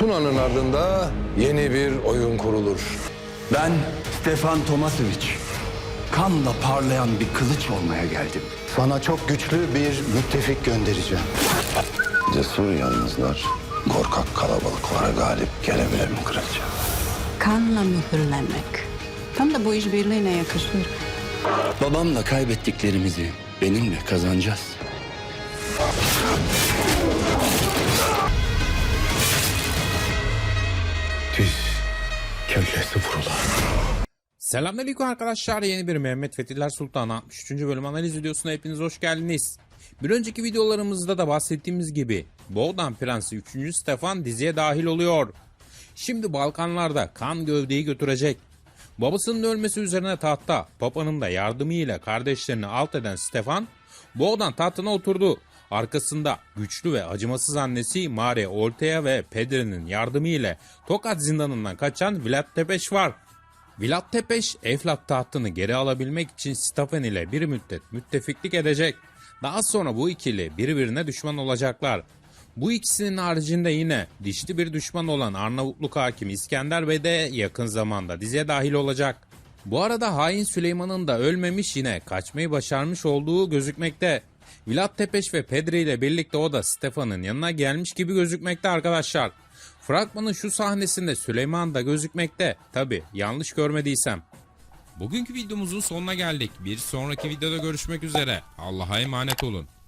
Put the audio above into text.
Tuna'nın ardında yeni bir oyun kurulur. Ben Stefan Tomasevic. Kanla parlayan bir kılıç olmaya geldim. Sana çok güçlü bir müttefik göndereceğim. Cesur yalnızlar korkak kalabalıklara galip gelebilir mi kraliçe? Kanla mühürlenmek. Tam da bu işbirliğine yakışır. Babamla kaybettiklerimizi benimle kazanacağız. Düz kellesi vurulan. Selamünaleyküm arkadaşlar. Yeni bir Mehmet Fethiler Sultan 63. bölüm analiz videosuna hepiniz hoş geldiniz. Bir önceki videolarımızda da bahsettiğimiz gibi Boğdan Prensi 3. Stefan diziye dahil oluyor. Şimdi Balkanlarda kan gövdeyi götürecek. Babasının ölmesi üzerine tahtta Papa'nın da yardımıyla kardeşlerini alt eden Stefan Boğdan tahtına oturdu. Arkasında güçlü ve acımasız annesi Mare Oltea ve Pedre'nin yardımıyla Tokat zindanından kaçan Vlad Tepeş var. Vlad Tepeş, Eflak tahtını geri alabilmek için Stefan ile bir müddet müttefiklik edecek. Daha sonra bu ikili birbirine düşman olacaklar. Bu ikisinin haricinde yine dişli bir düşman olan Arnavutluk hakim İskender Bey de yakın zamanda diziye dahil olacak. Bu arada hain Süleyman'ın da ölmemiş yine kaçmayı başarmış olduğu gözükmekte. Vlad Tepeş ve Pedri ile birlikte o da Stefan'ın yanına gelmiş gibi gözükmekte arkadaşlar. Fragmanın şu sahnesinde Süleyman da gözükmekte. Tabi yanlış görmediysem. Bugünkü videomuzun sonuna geldik. Bir sonraki videoda görüşmek üzere. Allah'a emanet olun.